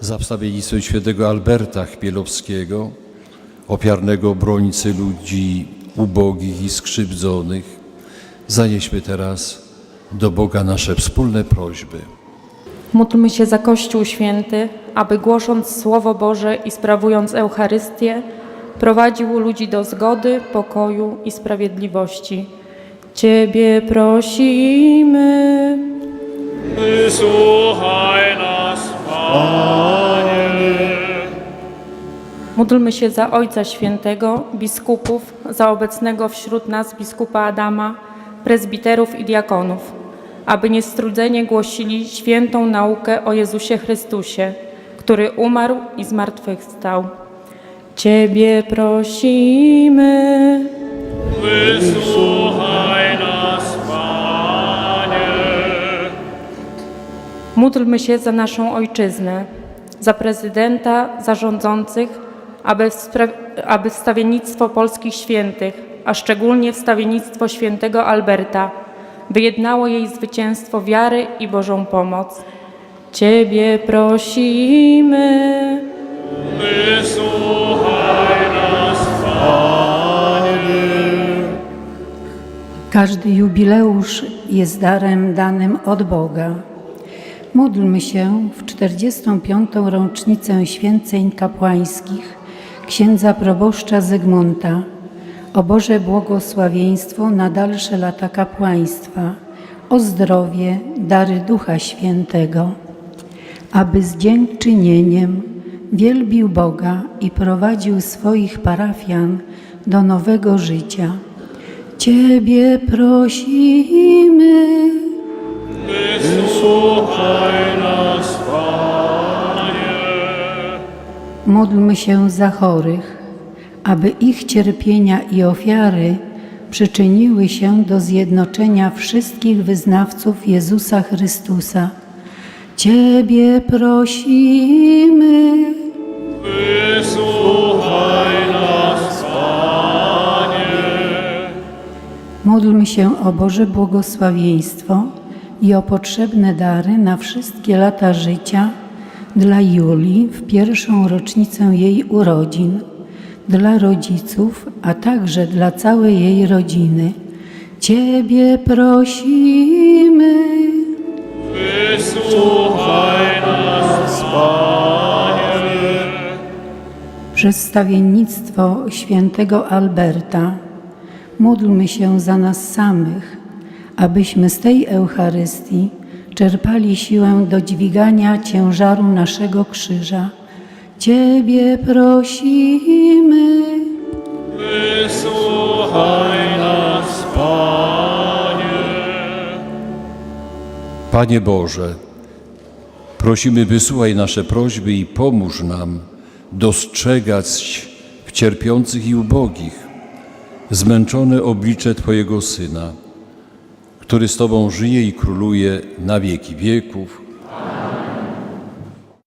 za wstawiennictwem świętego Alberta Chmielowskiego, ofiarnego obrońcy ludzi ubogich i skrzywdzonych, zanieśmy teraz do Boga nasze wspólne prośby. Módlmy się za Kościół Święty, aby głosząc Słowo Boże i sprawując Eucharystię, prowadził ludzi do zgody, pokoju i sprawiedliwości. Ciebie prosimy. Wysłuchaj Módlmy się za Ojca Świętego, biskupów, za obecnego wśród nas biskupa Adama, prezbiterów i diakonów, aby niestrudzenie głosili świętą naukę o Jezusie Chrystusie, który umarł i zmartwychwstał. Ciebie prosimy. Wysłuchaj nas, Panie. Módlmy się za naszą ojczyznę, za prezydenta, za rządzących, aby, spra- aby wstawiennictwo polskich świętych, a szczególnie wstawiennictwo świętego Alberta, wyjednało jej zwycięstwo wiary i Bożą pomoc. Ciebie prosimy. Wysłuchaj nas, Każdy jubileusz jest darem danym od Boga. Módlmy się w 45. rocznicę święceń kapłańskich księdza proboszcza Zygmunta o Boże błogosławieństwo na dalsze lata kapłaństwa, o zdrowie, dary Ducha Świętego, aby z dziękczynieniem wielbił Boga i prowadził swoich parafian do nowego życia. Ciebie prosimy. Wysłuchaj Módlmy się za chorych, aby ich cierpienia i ofiary przyczyniły się do zjednoczenia wszystkich wyznawców Jezusa Chrystusa. Ciebie prosimy. Wysłuchaj nas, Panie. Módlmy się o Boże błogosławieństwo i o potrzebne dary na wszystkie lata życia dla Julii w pierwszą rocznicę jej urodzin, dla rodziców, a także dla całej jej rodziny. Ciebie prosimy. Wysłuchaj nas, Panie. Przez stawiennictwo świętego Alberta módlmy się za nas samych, abyśmy z tej Eucharystii czerpali siłę do dźwigania ciężaru naszego krzyża. Ciebie prosimy. Wysłuchaj nas, Panie. Panie Boże, prosimy, wysłuchaj nasze prośby i pomóż nam dostrzegać w cierpiących i ubogich zmęczone oblicze Twojego Syna, który z Tobą żyje i króluje na wieki wieków.